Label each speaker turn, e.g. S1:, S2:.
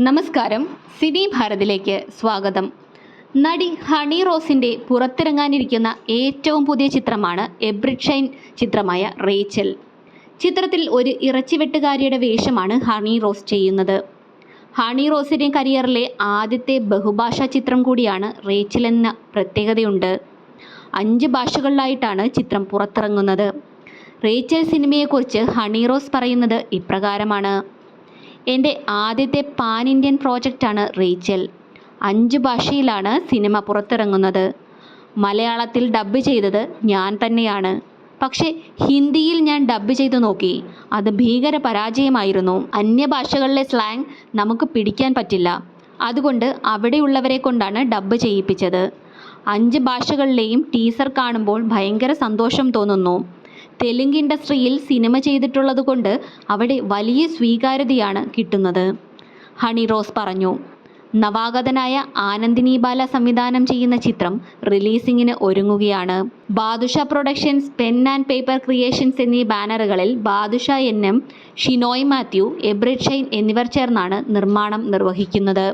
S1: നമസ്കാരം. സിനി ഭാരതിലേക്ക് സ്വാഗതം. നടി ഹണി റോസിന്റെ പുറത്തിറങ്ങാനിരിക്കുന്ന ഏറ്റവും പുതിയ ചിത്രമാണ് എബ്രിഷൈൻ ചിത്രമായ റേച്ചൽ. ചിത്രത്തിൽ ഒരു ഇറച്ചിവെട്ടുകാരിയുടെ വേഷമാണ് ഹണി റോസ് ചെയ്യുന്നത്. ഹണി റോസിന്റെ കരിയറിലെ ആദ്യത്തെ ബഹുഭാഷാ ചിത്രം കൂടിയാണ് റേച്ചൽ എന്ന പ്രത്യേകതയുണ്ട്. അഞ്ച് ഭാഷകളിലായിട്ടാണ് ചിത്രം പുറത്തിറങ്ങുന്നത്. റേച്ചൽ സിനിമയെക്കുറിച്ച് ഹണി റോസ് പറയുന്നത് ഇപ്രകാരമാണ്. എന്റെ ആദ്യത്തെ പാൻ ഇന്ത്യൻ പ്രോജക്റ്റാണ് റീച്ചൽ. അഞ്ച് ഭാഷയിലാണ് സിനിമ പുറത്തിറങ്ങുന്നത്. മലയാളത്തിൽ ഡബ്ബ് ചെയ്തത് ഞാൻ തന്നെയാണ്. പക്ഷേ ഹിന്ദിയിൽ ഞാൻ ഡബ്ബ് ചെയ്തു നോക്കി. അത് ഭീകര പരാജയമായിരുന്നു. അന്യഭാഷകളിലെ സ്ലാങ് നമുക്ക് പിടിക്കാൻ പറ്റില്ല. അതുകൊണ്ട് അവിടെയുള്ളവരെ കൊണ്ടാണ് ഡബ്ബ് ചെയ്യിപ്പിച്ചത്. അഞ്ച് ഭാഷകളിലെയും ടീസർ കാണുമ്പോൾ ഭയങ്കര സന്തോഷം തോന്നുന്നു. തെലുങ്ക് ഇൻഡസ്ട്രിയിൽ സിനിമ ചെയ്തിട്ടുള്ളതുകൊണ്ട് അവിടെ വലിയ സ്വീകാര്യതയാണ് കിട്ടുന്നത്. ഹണി റോസ് പറഞ്ഞു നവാഗതനായ ആനന്ദിനി ബാല സംവിധാനം ചെയ്യുന്ന ചിത്രം റിലീസിങ്ങിന് ഒരുങ്ങുകയാണ്. Badusha productions pen and paper creations എന്നീ ബാനറുകളിൽ ബാദുഷ എൻ എം ഷിനോയ് മാത്യു എബ്രിഡ് ഷൈൻ എന്നിവർ ചേർന്നാണ് നിർമ്മാണം നിർവഹിക്കുന്നത്.